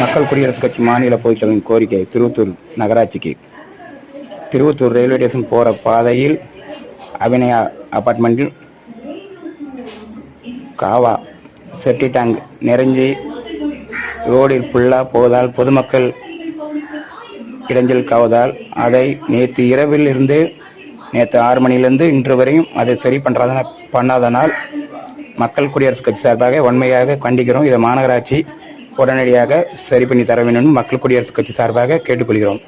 மக்கள் குடியரசுக் கட்சி மாநில பொதுச்செயலின் கோரிக்கை திருவத்தூர் நகராட்சிக்கு. திருவத்தூர் ரயில்வே ஸ்டேஷன் போகிற பாதையில் அபிநயா அபார்ட்மெண்ட்டில் காவா செப்டி டேங்க் நிறைஞ்சி ரோடில் ஃபுல்லாக போவதால் பொதுமக்கள் இடைஞ்சல் காவதால் அதை நேற்று இரவில் இருந்து நேற்று ஆறு மணியிலிருந்து இன்று வரையும் அதை சரி பண்ணுறதன பண்ணாதனால் மக்கள் குடியரசுக் கட்சி சார்பாக வன்மையாக கண்டிக்கிறோம். இதை மாநகராட்சி உடனடியாக சரி பண்ணி தர வேண்டும் மக்கள் குடியரசுக் கட்சி சார்பாக கேட்டுக்கொள்கிறோம்.